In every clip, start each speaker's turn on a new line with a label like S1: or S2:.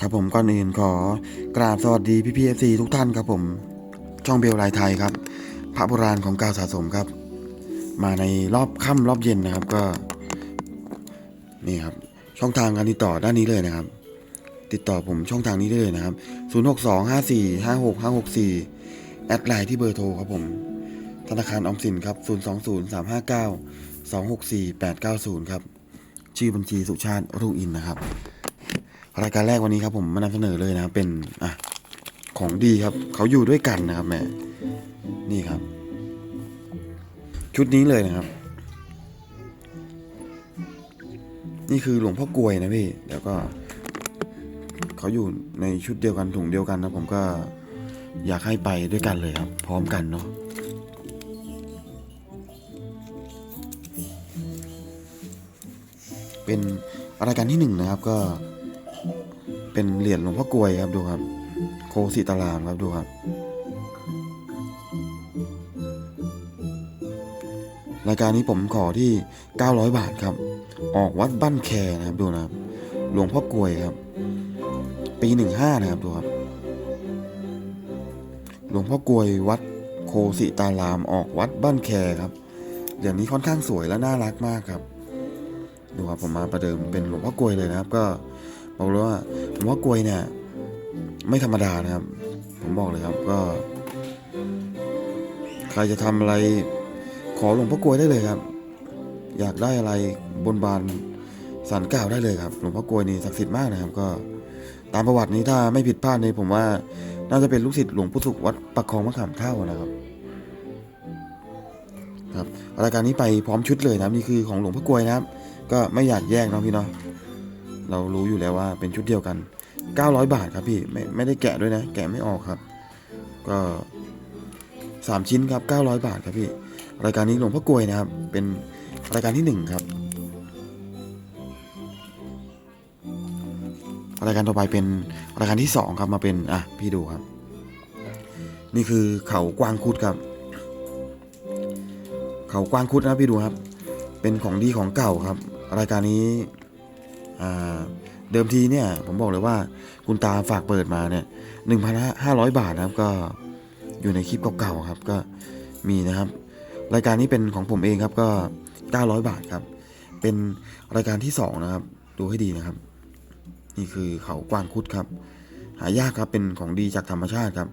S1: ครับผมก่อนอื่นขอกราบสวัสดีพี่พีเอซีทุกท่านครับผม ช่องเบลลายไทยครับ พระโบราณของกาวสะสมครับ มาในรอบค่ำรอบเย็นนะครับก็ นี่ครับ ช่องทางการติดต่อด้านนี้เลยนะครับ ติดต่อผมช่องทางนี้ได้เลยนะครับ 0 6 2 5 4 5 6 5 6 4 แอดไลน์ที่เบอร์โทรครับผม ธนาคารออมสินครับ 0 2 0 3 5 9 2 6 4 8 9 0 ครับ ชื่อบัญชีสุชาติรุ่งอินนะครับ รายการแรกวันนี้ครับผมมานำเสนอเลยนะเป็นอะของดีครับเขาอยู่ด้วยกันนะครับแม่นี่ครับ ชุดนี้เลยนะครับ นี่คือหลวงพ่อกลวยนะพี่แล้วก็เขาอยู่ในชุดเดียวกันถุงเดียวกันนะผมก็อยากให้ไปด้วยกันเลยครับ พร้อมกันเนาะเป็นรายการที่หนึ่งนะครับก็ เป็นเหรียญหลวงพ่อกลวยครับดูครับ โคสิตารามครับดูครับรายการนี้ผมขอที่ 900 บาทครับ ออกวัดบ้านแคนะครับดูนะครับ หลวงพ่อกลวยครับ ปีหนึ่งห้านะครับดูครับ หลวงพ่อกลวยวัดโคสิตารามออกวัดบ้านแคครับอย่างนี้ค่อนข้างสวยและน่ารักมากครับ ดูครับผมมาประเดิมเป็นหลวงพ่อกลวยเลยนะครับ ก็ บอกเลยว่าหลวงพ่อกลวยเนี่ย ไม่ธรรมดานะครับ ผมบอกเลยครับก็ ใครจะทำอะไรขอหลวงพ่อกลวยได้เลยครับ อยากได้อะไรบนบานสารกล่าวได้เลยครับ หลวงพ่อกลวยนี่ศักดิ์สิทธิ์มากนะครับ ก็ตามประวัตินี้ถ้าไม่ผิดพลาดเนี่ยผมว่าน่าจะเป็นลูกศิษย์หลวงพุทธุวัดประคองมะขามเท่านะครับครับรายการนี้ไปพร้อมชุดเลยนะนี่คือของหลวงพ่อกลวยนะครับ ก็ไม่อยากแยกเนาะพี่เนาะ เรารู้อยู่แล้วว่าเป็นชุดเดียวกัน 900 บาทครับพี่ไม่ไม่ได้แกะด้วยนะ แกะไม่ออกครับ ก็สามชิ้นครับ 900 บาทครับพี่ รายการนี้หลวงพ่อกลวยนะครับ เป็นรายการที่หนึ่งครับ รายการต่อไปเป็นรายการที่สองครับมาเป็นอะพี่ดูครับ นี่คือเขากวางคุดครับ เขากวางคุดนะพี่ดูครับ เป็นของดีของเก่าครับ รายการนี้ เดิมทีเนี่ยผมบอกเลยว่าคุณตาฝากเปิดมาเนี่ยหนึ่งพันห้าร้อยบาทนะครับก็อยู่ในคลิปเก่าๆครับก็มีนะครับ รายการนี้เป็นของผมเองครับก็900บาทครับ เป็นรายการที่2นะครับ ดูให้ดีนะครับ นี่คือเขากวางคุดครับ หายากครับเป็นของดีจากธรรมชาติครับ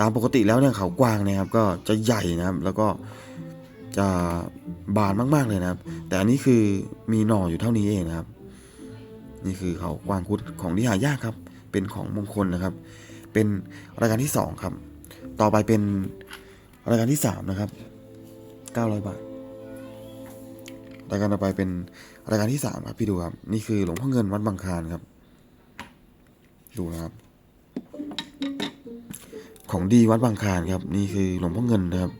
S1: ตามปกติแล้วเนี่ยเขากวางนะครับ ก็จะใหญ่นะครับ แล้วก็จะบานมากๆเลยนะครับ แต่อันนี้คือมีหน่ออยู่เท่านี้เองนะครับ นี่คือเขากวางคุดของที่หายากครับ เป็นของมงคลนะครับ เป็นรายการที่ 2 ครับ ต่อไปเป็นรายการที่ 3 นะครับ 900 บาท รายการต่อไปเป็นรายการที่ 3 ครับพี่ดูครับ นี่คือหลวงพ่อเงินวัดบางคลานครับ ดูนะครับ ของดีวัดบางคลานครับ นี่คือหลวงพ่อเงินนะครับ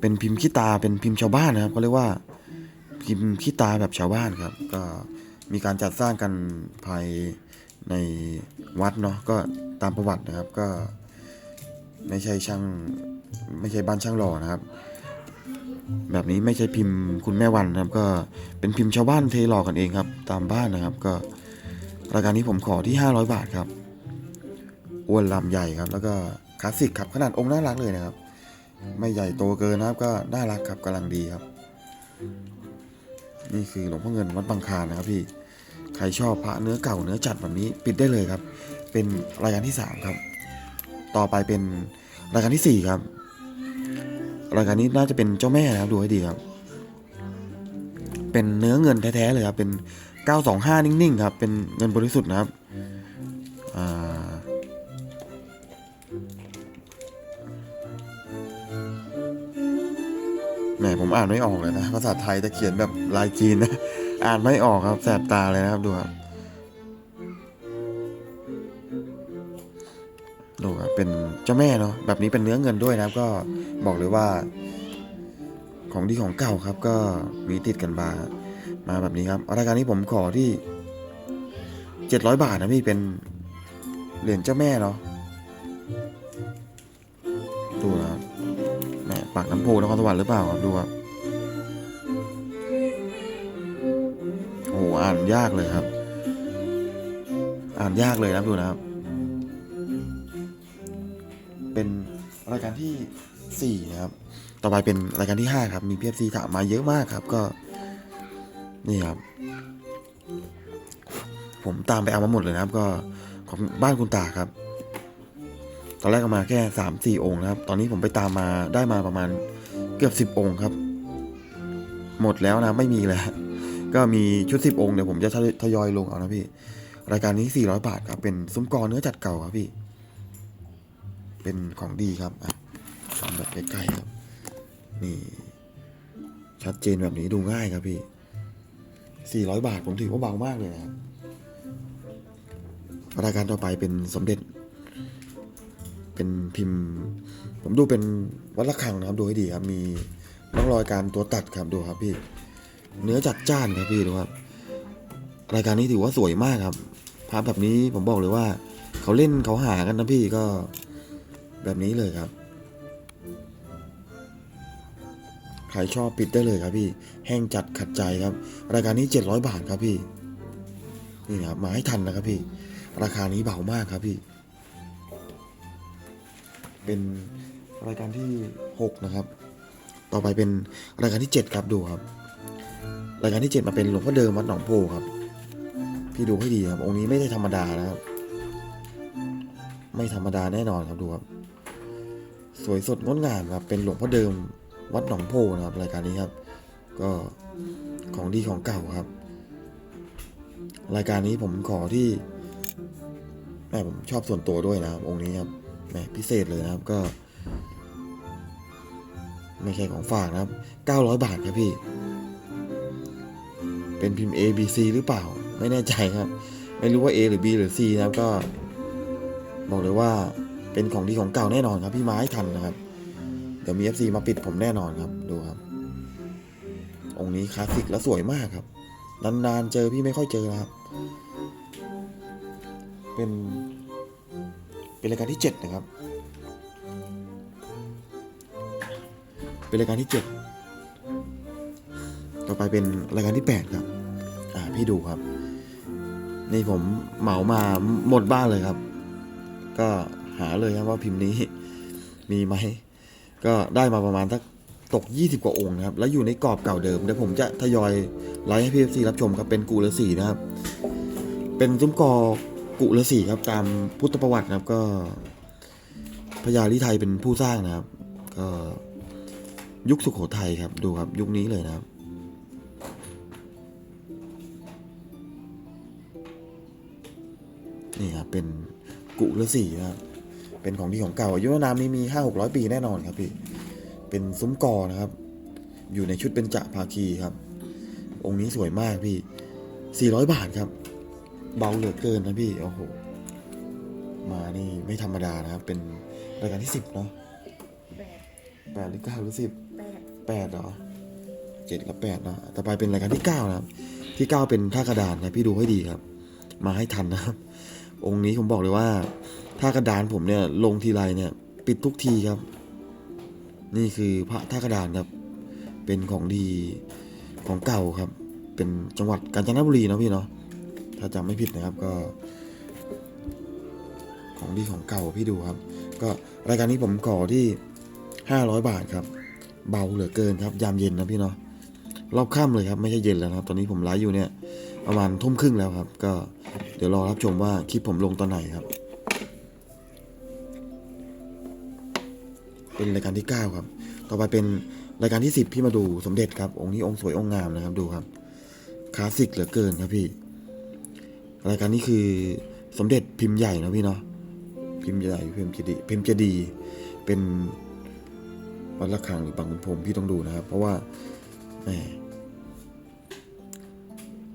S1: เป็นพิมพ์ขี้ตาเป็นพิมพ์ชาวบ้านนะครับเขาเรียกว่าพิมพ์ขี้ตาแบบชาวบ้านครับ ก็ มีการจัดสร้างกันภายในวัดเนาะก็ตามประวัตินะครับก็ไม่ใช่ช่างไม่ใช่บ้านช่างหล่อนะครับ แบบนี้ไม่ใช่พิมพ์คุณแม่วันนะครับ ก็เป็นพิมพ์ชาวบ้านเทหล่อกันเองครับ ตามบ้านนะครับ ก็รายการนี้ผมขอที่ 500 บาทครับอ้วนลำใหญ่ครับ แล้วก็คลาสสิกครับขนาดองค์น่ารักเลยนะครับ ไม่ใหญ่โตเกินนะครับ ก็น่ารักครับกำลังดีครับ นี่คือหลวงพ่อเงินวัดบางคลานะครับพี่ใครชอบพระเนื้อเก่าเนื้อจัดแบบนี้ปิดได้เลยครับ เป็นรายการที่สามครับ ต่อไปเป็นรายการที่สี่ครับ รายการนี้น่าจะเป็นเจ้าแม่นะครับดูให้ดีครับ เป็นเนื้อเงินแท้ๆเลยครับเป็น 925 นิ่งๆครับเป็นเงินบริสุทธิ์นะครับอ่า แหมผมอ่านไม่ออกเลยนะ ภาษาไทยจะเขียนแบบลายจีนนะ อ่านไม่ออกครับแสบตาเลยนะครับดูครับดูครับเป็นเจ้าแม่เนาะแบบนี้เป็นเนื้อเงินด้วยนะครับ ก็บอกเลยว่า ของดีของเก่าครับ ก็มีติดกันมามาแบบนี้ครับรายการนี้ผมขอที่เจ็ดร้อยบาทนะพี่เป็นเหรียญเจ้าแม่เนาะ ปากน้ำโพนครสวรรค์หรือเปล่าครับดูครับโอ้โหอ่านยากเลยครับ อ่านยากเลยนะครับดูนะครับ เป็นรายการที่สี่นะครับ ต่อไปเป็นรายการที่ห้าครับ มีพีเอฟซีถามมาเยอะมากครับก็ นี่ครับ ผมตามไปเอามาหมดเลยนะครับ ก็ของบ้านคุณตาครับ ตอนแรกเอามาแค่สามสี่องค์นะครับ ตอนนี้ผมไปตามมาได้มาประมาณเกือบสิบองค์ครับ หมดแล้วนะไม่มีแล้วก็มีชุดสิบองค์เดี๋ยวผมจะทยอยลงเอานะพี่ รายการนี้สี่ร้อยบาทครับ เป็นซุ้มกอเนื้อจัดเก่าครับพี่ เป็นของดีครับอะทำแบบใกล้ๆครับ นี่ ชัดเจนแบบนี้ดูง่ายครับพี่สี่ร้อยบาทผมถือว่าเบามากเลยนะครับรายการต่อไปเป็นสมเด็จ เป็นพิมพ์ ผมดูเป็นวัดระฆังนะครับดูให้ดีครับมีร่องรอยการตัวตัดครับดูครับพี่ เนื้อจัดจ้านครับพี่ดูครับรายการนี้ถือว่าสวยมากครับภาพแบบนี้ผมบอกเลยว่าเขาเล่นเขาหากันนะพี่ก็แบบนี้เลยครับใครชอบปิดได้เลยครับพี่ แห้งจัดขัดใจครับ รายการนี้ 700 บาทครับพี่ นี่ครับมาให้ทันนะครับพี่ ราคานี้เบามากครับพี่ เป็นรายการที่หกนะครับ ต่อไปเป็นรายการที่เจ็ดครับดูครับ รายการที่เจ็ดมาเป็นหลวงพ่อเดิมวัดหนองโพครับ พี่ดูให้ดีครับ องค์นี้ไม่ได้ธรรมดานะครับ ไม่ธรรมดาแน่นอนครับดูครับ สวยสดงดงามครับ เป็นหลวงพ่อเดิมวัดหนองโพนะครับ รายการนี้ครับ ก็ของดีของเก่าครับ รายการนี้ผมขอที่แม่ผมชอบส่วนตัวด้วยนะครับ องค์นี้ครับ มพิเศษเลยนะครับก็ ไม่ใช่ของฝากนะครับ 900 บาทครับพี่ เป็นพิมพ์ A B C หรือเปล่า ไม่แน่ใจครับ ไม่รู้ว่า A หรือ B หรือ C นะครับก็ บอกเลยว่าเป็นของดีของเก่าแน่นอนครับ พี่มาให้ทันนะครับ เดี๋ยวมี FC มาปิดผมแน่นอนครับดูครับ องค์นี้คลาสสิกและสวยมากครับนานๆเจอพี่ไม่ค่อยเจอนะครับ เป็น เป็นรายการที่ 7 นะครับ เป็นรายการที่ 7 ต่อไปเป็นรายการที่ 8 ครับ อ่า พี่ดูครับ นี่ผมเหมามาหมดบ้านเลยครับ ก็หาเลยครับว่าพิมพ์นี้มีไหม ก็ได้มาประมาณสักตก 20 กว่าองค์นะครับ แล้วอยู่ในกรอบเก่าเดิม เดี๋ยวผมจะทยอยไลฟ์ให้พีเอฟซีรับชมครับ เป็นกุลสีนะครับ เป็นซุ้มกอ กุลสีครับตามพุทธประวัตินะครับก็พญาลิไทยเป็นผู้สร้างนะครับ ก็ยุคสุขโขทัยครับดูครับยุคนี้เลยนะครับนี่ครับเป็นกุลสีนะครับเป็นของที่ของเก่าอายุนามนี้มีห้าหกร้อยปีแน่นอนครับพี่เป็นซุ้มกอนะครับ อยู่ในชุดเป็นจะภาคีครับ องค์นี้สวยมากพี่สี่ร้อยบาทครับ เบาเหลือเกินนะพี่ โอ้โห มานี่ไม่ธรรมดานะครับ เป็นรายการที่สิบเนาะ
S2: แปด
S1: แปดหรือเก้าหรือสิบ
S2: แปด
S1: แปดเหรอเจ็ดกับแปดเนาะต่อไปเป็นรายการที่เก้านะครับ ที่เก้าเป็นท่ากระดานนะพี่ดูให้ดีครับ มาให้ทันนะครับ องค์นี้ผมบอกเลยว่าท่ากระดานผมเนี่ยลงทีไรเนี่ย ปิดทุกทีครับ นี่คือพระท่ากระดานครับ เป็นของดีของเก่าครับ เป็นจังหวัดกาญจนบุรีเนาะพี่เนาะ ถ้าจำไม่ผิดนะครับก็ ของดีของเก่าพี่ดูครับ ก็รายการนี้ผมขอที่ห้าร้อยบาทครับ เบาเหลือเกินครับ ยามเย็นนะพี่เนาะรอบค่ำเลยครับไม่ใช่เย็นแล้วครับ ตอนนี้ผมไลฟ์อยู่เนี่ยประมาณทุ่มครึ่งแล้วครับ ก็เดี๋ยวรอรับชมว่าคลิปผมลงตอนไหนครับ เป็นรายการที่ 9 ครับ ต่อไปเป็นรายการที่ 10 พี่มาดูสมเด็จครับ องค์นี้องค์สวยองค์งามนะครับดูครับคลาสสิกเหลือเกินครับพี่ รายการนี้คือสมเด็จพิมพ์ใหญ่นะพี่เนาะพิมพ์ใหญ่พิมพ์เจดีพิมพ์เจดีเป็นวัดระฆังหรือบางขุนพรมพี่ต้องดูนะครับ เพราะว่าแหม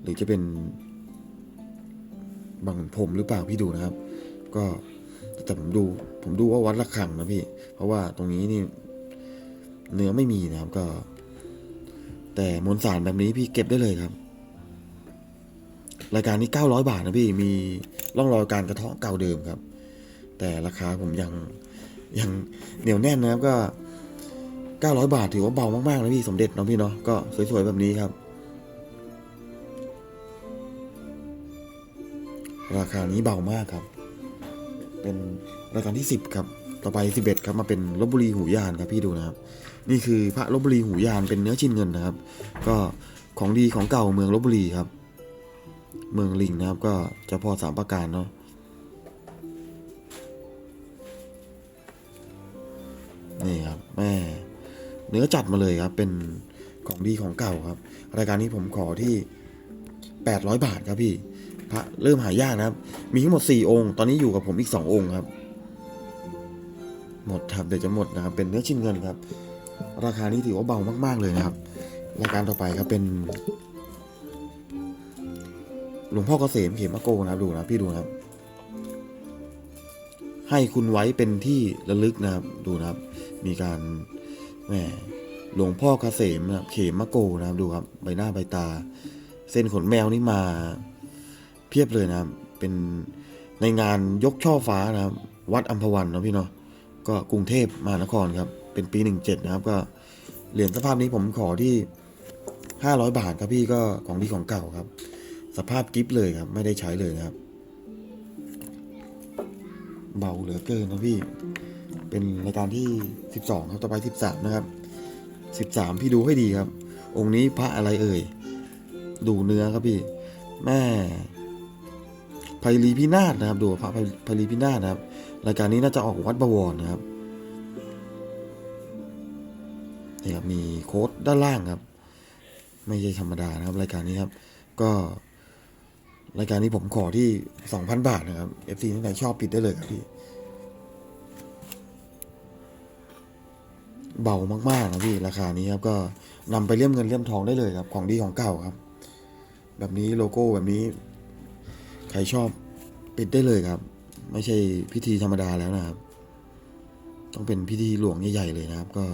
S1: หรือจะเป็นบางขุนพรมหรือเปล่าพี่ดูนะครับ ก็แต่ผมดูผมดูว่าวัดระฆังนะพี่ เพราะว่าตรงนี้นี่เนื้อไม่มีนะครับก็ แต่มวลสารแบบนี้พี่เก็บได้เลยครับ รายการนี้ 900 บาทนะพี่ มีร่องรอยการกระเทาะเก่าเดิมครับ แต่ราคาผมยังยังเหนียวแน่นนะครับก็ 900 บาทถือว่าเบามากๆนะพี่สมเด็จเนาะพี่เนาะก็สวยๆแบบนี้ครับ ราคานี้เบามากครับ เป็นรายการที่ 10 ครับ ต่อไป 11 ครับมาเป็นลบบุรีหูยานครับพี่ดูนะครับ นี่คือพระลบบุรีหูยานเป็นเนื้อชิ้นเงินนะครับ ก็ของดีของเก่าเมืองลบบุรีครับ เมืองลิงนะครับ ก็เจะพอสามประการเนาะนี่ครับแม่เนื้อจัดมาเลยครับ เป็นของดีของเก่าครับ รายการนี้ผมขอที่ 800 บาทครับพี่พระเริ่มหายากนะครับ มีทั้งหมด 4 องค์ ตอนนี้อยู่กับผมอีก 2 องค์ครับ หมดครับเดี๋ยวจะหมดนะครับ เป็นเนื้อชิ้นเงินครับ ราคานี้ถือว่าเบามาก ๆ เลยนะครับ รายการต่อไปครับเป็น หลวงพ่อเกษมเขมะโกนะครับดูนะพี่ดูนะครับ ให้คุณไว้เป็นที่ระลึกนะครับดูนะครับ มีการแหมหลวงพ่อเกษมนะครับเขมะโกนะครับดูครับ ใบหน้าใบตา เส้นขนแมวนี่มา เพียบเลยนะครับ เป็นในงานยกช่อฟ้านะครับ วัดอัมพวันนะพี่เนาะก็กรุงเทพมหานครครับ เป็นปี 17 นะครับ ก็เหรียญสภาพนี้ผมขอที่ 500 บาทครับพี่ก็ของดีของเก่าครับ สภาพกิฟเลยครับ ไม่ได้ใช้เลยนะครับ เบาเหลือเกินนะพี่ เป็นรายการที่ 12 ครับ ต่อไป 13 นะครับ 13 พี่ดูให้ดีครับ องค์นี้พระอะไรเอ่ย ดูเนื้อครับพี่ แม่ไพลีพินาศนะครับ ดูพระไพไพลีพินาศนะครับ รายการนี้น่าจะออกวัดบวรนะครับนี่ครับมีโค้ดด้านล่างครับ ไม่ใช่ธรรมดานะครับ รายการนี้ครับ ก็ รายการนี้ผมขอที่ 2,000 บาทนะครับ FC ท่านไหนชอบปิดได้เลยครับพี่ เบามากๆนะพี่ ราคานี้ครับก็นำไปเลี่ยมเงินเลี่ยมทองได้เลยครับ ของดีของเก่าครับ แบบนี้โลโก้แบบนี้ ใครชอบปิดได้เลยครับ ไม่ใช่พิธีธรรมดาแล้วนะครับ ต้องเป็นพิธีหลวงใหญ่ๆเลยนะครับ ก็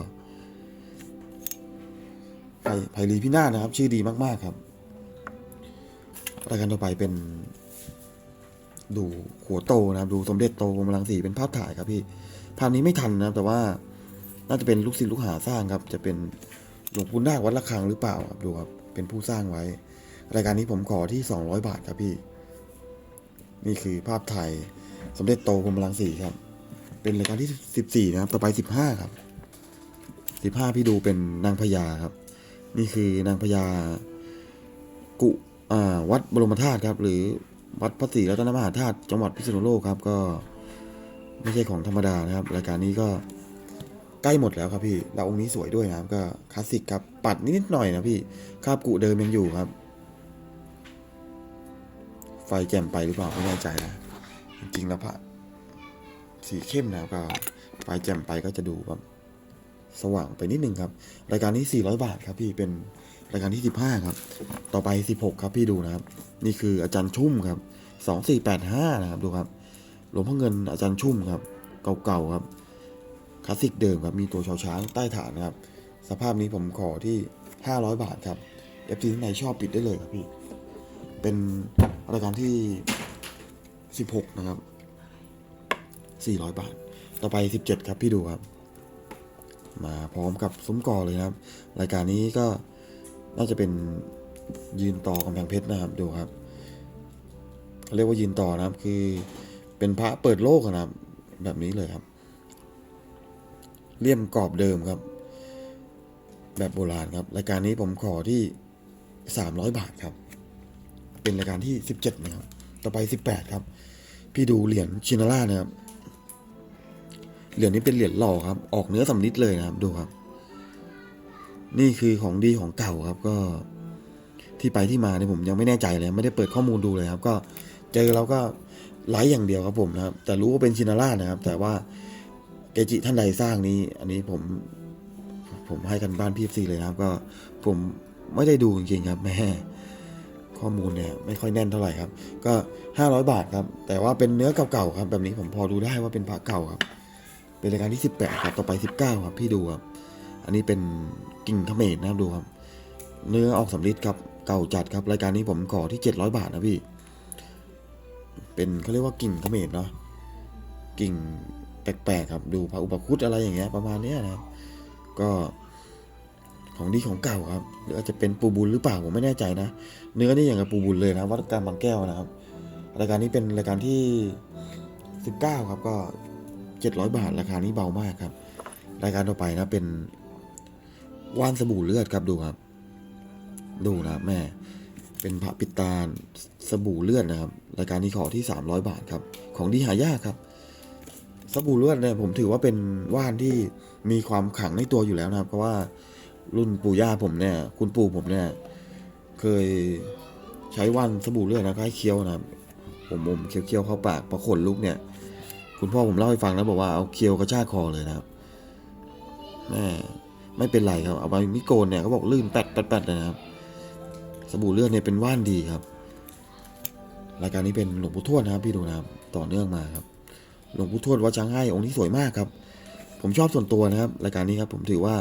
S1: ไผ่ไผ่ลีพินาศนะครับ ชื่อดีมากๆครับ รายการต่อไปเป็น ดูหัวโตนะครับดูสมเด็จโตกรมลังสีเป็นภาพถ่ายครับพี่ภาพนี้ไม่ทันนะครับแต่ว่าน่าจะเป็นลูกศิษย์ลูกหาสร้างครับ จะเป็นหลวงปู่นาควัดระฆังหรือเปล่าครับดูครับเป็นผู้สร้างไว้ รายการนี้ผมขอที่ 200 บาทครับพี่ นี่คือภาพถ่ายสมเด็จโตกรมลังสีครับ เป็นรายการที่ 14 นะครับ ต่อไป 15 ครับ 15 พี่ดูเป็นนางพญาครับ นี่คือนางพญากุ วัดบรมธาตุครับ หรือวัดพระศรีรัตนมหาธาตุจังหวัดพิษณุโลกครับก็ไม่ใช่ของธรรมดานะครับ รายการนี้ก็ใกล้หมดแล้วครับพี่แล้วองค์นี้สวยด้วยนะครับ ก็คลาสสิกครับ ปัดนิดๆหน่อยนะพี่คาบกุเดิมยังอยู่ครับ ไฟแจ่มไปหรือเปล่าไม่แน่ใจนะ จริงๆแล้วพระสีเข้มนะครับก็ไฟแจ่มไปก็จะดูแบบสว่างไปนิดนึงครับ รายการนี้ 400 บาทครับพี่เป็น รายการที่ 15 ครับ ต่อไป 16 ครับพี่ดูนะครับ นี่คืออาจารย์ชุ่มครับ 2485 นะครับดูครับหลวงพ่อเงินอาจารย์ชุ่มครับ เก่าๆครับคลาสสิกเดิมครับมีตัวชาวช้างใต้ฐานนะครับ สภาพนี้ผมขอที่ 500 บาทครับ FT ที่ไหนชอบปิดได้เลยครับพี่ เป็นรายการที่ 16 นะครับ 400 บาท ต่อไป 17 ครับพี่ดูครับ มาพร้อมกับซุ้มกอเลยนะครับ รายการนี้ก็ น่าจะเป็นยืนต่อกำแพงเพชรนะครับดูครับเรียกว่ายืนต่อนะครับ คือเป็นพระเปิดโลกนะครับ แบบนี้เลยครับ เลี่ยมกรอบเดิมครับ แบบโบราณครับรายการนี้ผมขอที่300บาทครับ เป็นรายการที่17นะครับ ต่อไป18ครับ พี่ดูเหรียญชินาร่านะครับ เหรียญนี้เป็นเหรียญหล่อครับ ออกเนื้อสำลิดเลยนะครับ ดูครับ นี่คือของดีของเก่าครับก็ที่ไปที่มาเนี่ยผมยังไม่แน่ใจเลย ไม่ได้เปิดข้อมูลดูเลยครับ ก็เจอเราก็ไลค์อย่างเดียวครับผมนะครับ แต่รู้ว่าเป็นชินาร่านะครับ แต่ว่าเกจิท่านใดสร้างนี้ อันนี้ผมผมให้กันบ้านพีฟซีเลยนะครับ ก็ผมไม่ได้ดูจริงๆครับแม่ข้อมูลเนี่ยไม่ค่อยแน่นเท่าไหร่ครับ ก็ 500 บาทครับ แต่ว่าเป็นเนื้อเก่าๆครับ แบบนี้ผมพอดูได้ว่าเป็นพระเก่าครับ เป็นรายการที่ 18ครับต่อไป 19 ครับพี่ดูครับ อันนี้เป็น กิ่งเขมรนะครับดูครับ เนื้อออกสำลิดครับเก่าจัดครับรายการนี้ผมขอที่ 700 บาทนะพี่ เป็นเขาเรียกว่ากิ่งเขมรเนาะกิ่งแปลกๆครับดูพระอุปคุตอะไรอย่างเงี้ยประมาณเนี้ยนะครับ ก็ของดีของเก่าครับหรืออาจจะเป็นปูบุญหรือเปล่าผมไม่แน่ใจนะ เนื้อนี่อย่างกับปูบุญเลยนะวัดการบางแก้วนะครับ รายการนี้เป็นรายการที่ 19 ครับก็ 700 บาทราคานี้เบามากครับ รายการต่อไปนะเป็น ว่านสบู่เลือดครับดูครับ ดูนะแม่ เป็นพระปิตาสบู่เลือดนะครับ รายการนี้ขอที่ 300 บาทครับ ของที่หายากครับ สบู่เลือดเนี่ยผมถือว่าเป็นว่านที่มีความขังในตัวอยู่แล้วนะครับ เพราะว่ารุ่นปู่ย่าผมเนี่ย คุณปู่ผมเนี่ย เคยใช้ว่านสบู่เลือดนะก็ให้เคี้ยวนะครับ ผมอมเคี้ยวๆเข้าปากพอขนลุกเนี่ย คุณพ่อผมเล่าให้ฟังแล้วบอกว่าเอาเคี้ยวกระชากคอเลยนะครับแม่ ไม่เป็นไรครับเอาไปมิโกนเนี่ยเขาบอกลื่นแปดแปดแปดเลยนะครับ สบู่เลือดเนี่ยเป็นว่านดีครับ รายการนี้เป็นหลวงปู่ทวดนะครับพี่ดูนะครับ ต่อเนื่องมาครับ หลวงปู่ทวดวัดช้างให้องค์นี้สวยมากครับ ผมชอบส่วนตัวนะครับ รายการนี้ครับผมถือว่า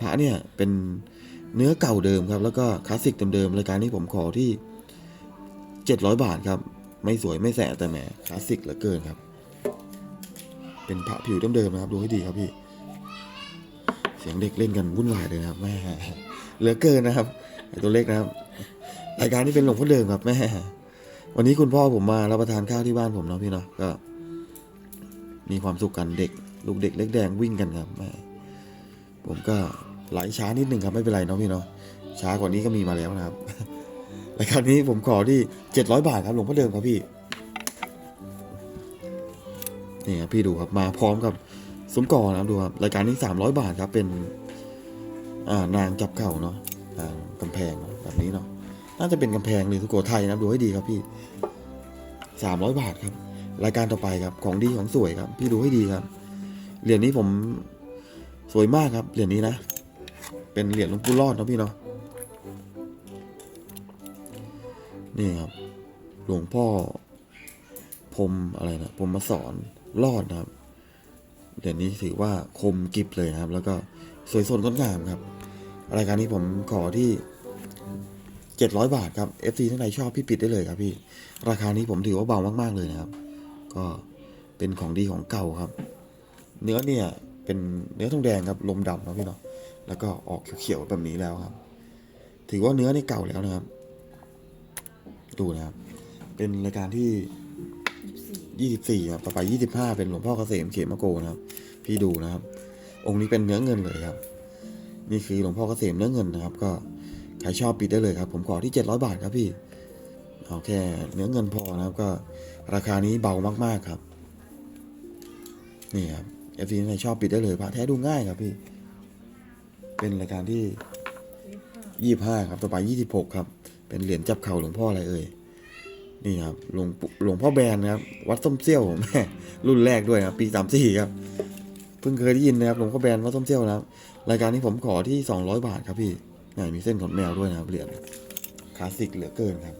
S1: พระเนี่ยเป็นเนื้อเก่าเดิมครับ แล้วก็คลาสสิกเดิมๆรายการนี้ผมขอที่700 บาทครับ ไม่สวยไม่แสะแต่แหมคลาสสิกเหลือเกินครับ เป็นพระผิวเดิมๆนะครับ ดูให้ดีครับพี่ เสียงเด็กเล่นกันวุ่นวายเลยนะครับแม่เหลือเกินนะครับไอตัวเล็กนะครับรายการนี้เป็นหลวงพ่อเดิมครับแม่วันนี้คุณพ่อผมมารับประทานข้าวที่บ้านผมเนาะพี่เนาะก็ มีความสุขกันเด็ก ลูกเด็กเล็กแดงวิ่งกันครับแม่ผมก็ไหลช้านิดหนึ่งครับไม่เป็นไรเนาะพี่เนาะช้ากว่านี้ก็มีมาแล้วนะครับรายการนี้ผมขอที่เจ็ดร้อยบาทครับหลวงพ่อเดิมครับพี่นี่ครับพี่ดูครับมาพร้อมกับ ซุ้มก่อนะครับดูครับรายการนี้สามร้อยบาทครับเป็นอ่านางจับเข่าเนาะทางกำแพงแบบนี้เนาะน่าจะเป็นกำแพงหรือสุโขทัยนะดูให้ดีครับพี่สามร้อยบาทครับ รายการต่อไปครับของดีของสวยครับ พี่ดูให้ดีครับเหรียญนี้ผมสวยมากครับเหรียญนี้นะ เป็นเหรียญหลวงปู่รอดนะพี่เนาะนี่ครับหลวงพ่อพรมอะไรนะพรมมาสอนรอดนะครับ เหรียญนี้ถือว่าคมกิบเลยนะครับ แล้วก็สวยสดงดงามครับ รายการนี้ผมขอที่ 700 บาทครับ FC ท่านใดชอบพี่ปิดได้เลยครับพี่ ราคานี้ผมถือว่าเบามากๆเลยนะครับ ก็เป็นของดีของเก่าครับ เนื้อเนี่ยเป็นเนื้อทองแดงครับลมดำนะพี่เนาะ แล้วก็ออกเขียวๆแบบนี้แล้วครับ ถือว่าเนื้อนี่เก่าแล้วนะครับ ดูนะครับ เป็นรายการที่ 24ครับต่อไป25 เป็นหลวงพ่อเกษมเขมโกนะครับ พี่ดูนะครับ องค์นี้เป็นเนื้อเงินเลยครับ นี่คือหลวงพ่อเกษมเนื้อเงินนะครับ ก็ใครชอบปิดได้เลยครับ ผมขอที่ 700 บาทครับพี่เอาแค่เนื้อเงินพอนะครับ ก็ราคานี้เบามาก ๆครับ นี่ครับเอฟซีในชอบปิดได้เลยพระแท้ดูง่ายครับพี่ เป็นรายการที่ยี่ห้าครับ ต่อไปยี่สิบหกครับ เป็นเหรียญจับเข่าหลวงพ่ออะไรเอ่ย นี่ครับหลวงหลวงพ่อแบนนครับ วัดส้มเซี่ยวแม่รุ่นแรกด้วยครับปีสามสี่ครับเพิ่งเคยได้ยินนะครับหลวงพ่อแบนวัดส้มเซี่ยวนะครับรายการนี้ผมขอที่สองร้อยบาทครับพี่นี่มีเส้นขนแมวด้วยนะครับเหรียญคลาสสิกเหลือเกินครับ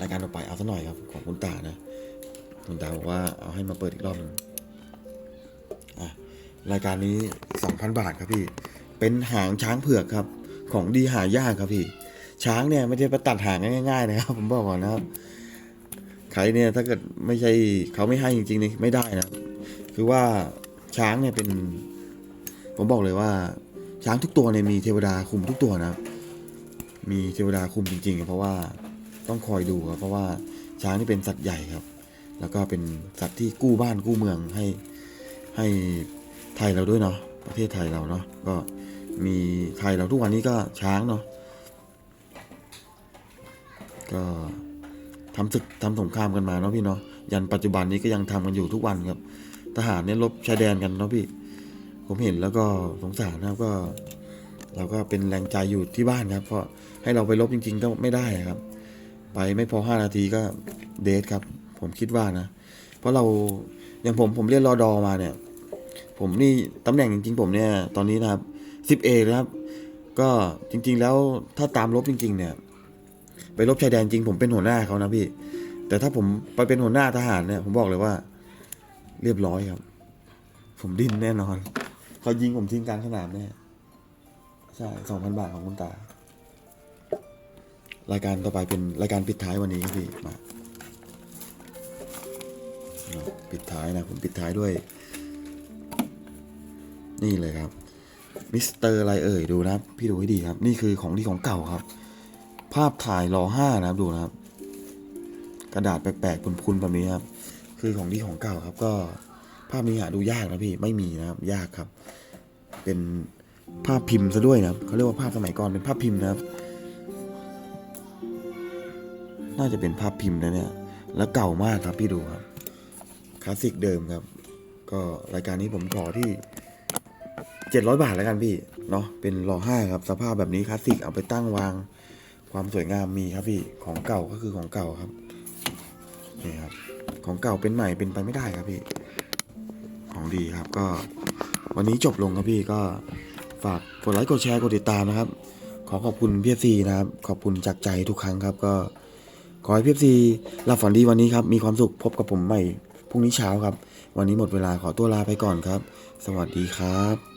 S1: รายการต่อไปเอาซะหน่อยครับของคุณตานะคุณตาบอกว่าเอาให้มาเปิดอีกรอบหนึงอะรายการนี้สองพันบาทครับพี่ เป็นหางช้างเผือกครับ ของดีหายากครับพี่ ช้างเนี่ยไม่ใช่ไปตัดหางง่ายๆนะครับ ผมบอกก่อนนะครับใครเนี่ยถ้าเกิดไม่ใช่เขาไม่ให้จริงๆนี่ไม่ได้นะคือว่าช้างเนี่ยเป็น ผมบอกเลยว่า ช้างทุกตัวเนี่ยมีเทวดาคุมทุกตัวนะครับ มีเทวดาคุมจริงๆ เพราะว่าต้องคอยดูครับเพราะว่าช้างนี่เป็นสัตว์ใหญ่ครับ แล้วก็เป็นสัตว์ที่กู้บ้านกู้เมืองให้ให้ไทยเราด้วยเนาะประเทศไทยเราเนาะก็มีไทยเราทุกวันนี้ก็ช้างเนาะ ก็ทำศึกทำสงครามกันมาเนาะพี่เนาะยันปัจจุบันนี้ก็ยังทำกันอยู่ทุกวันครับ ทหารเนี่ยรบชายแดนกันเนาะพี่ ผมเห็นแล้วก็สงสารนะครับก็ เราก็เป็นแรงใจอยู่ที่บ้านครับ เพราะให้เราไปรบจริง ๆ ก็ไม่ได้ครับ ไปไม่พอห้านาทีก็เดทครับ ผมคิดว่านะ เพราะเราอย่างผมผมเรียนรอดอมาเนี่ย ผมนี่ตำแหน่งจริง ๆ ผมเนี่ยตอนนี้นะครับสิบเอครับ ก็จริง ๆ แล้วถ้าตามรบจริง ๆ เนี่ย ไปรบชายแดนจริงผมเป็นหัวหน้าเขานะพี่ แต่ถ้าผมไปเป็นหัวหน้าทหารเนี่ยผมบอกเลยว่า เรียบร้อยครับ ผมดิ้นแน่นอนเขายิงผมทิ้งกลางสนามแน่ใช่สองพันบาทของคุณตา รายการต่อไปเป็นรายการปิดท้ายวันนี้ครับพี่มาปิดท้ายนะผมปิดท้ายด้วย นี่เลยครับมิสเตอร์อะไรเอ่ยดูนะ พี่ดูให้ดีครับ นี่คือของดีของเก่าครับ ภาพถ่ายรอห้านะครับดูนะครับ กระดาษแปลกๆพุนๆแบบนี้ครับ คือของที่ของเก่าครับ ก็ภาพนี้หาดูยากนะพี่ไม่มีนะครับ ยากครับ เป็นภาพพิมพ์ซะด้วยนะครับเขาเรียกว่าภาพสมัยก่อนเป็นภาพพิมพ์นะครับ น่าจะเป็นภาพพิมพ์นะเนี่ย แล้วเก่ามากครับพี่ดูครับคลาสสิกเดิมครับ ก็รายการนี้ผมขอที่เจ็ดร้อยบาทแล้วกันพี่ เนาะเป็นรอห้าครับ สภาพแบบนี้คลาสสิกเอาไปตั้งวาง ความสวยงามมีครับพี่ของเก่าก็คือของเก่าครับนี่ครับ ของเก่าเป็นใหม่เป็นไปไม่ได้ครับพี่ ของดีครับก็ วันนี้จบลงครับพี่ก็ฝากกดไลค์กดแชร์กดติดตามนะครับ ขอขอบคุณพี่ซีนะครับ ขอบคุณจากใจทุกครั้งครับ ก็ขอให้พี่ซีหลับฝันดีวันนี้ครับ มีความสุขพบกับผมใหม่พรุ่งนี้เช้าครับ วันนี้หมดเวลาขอตัวลาไปก่อนครับ สวัสดีครับ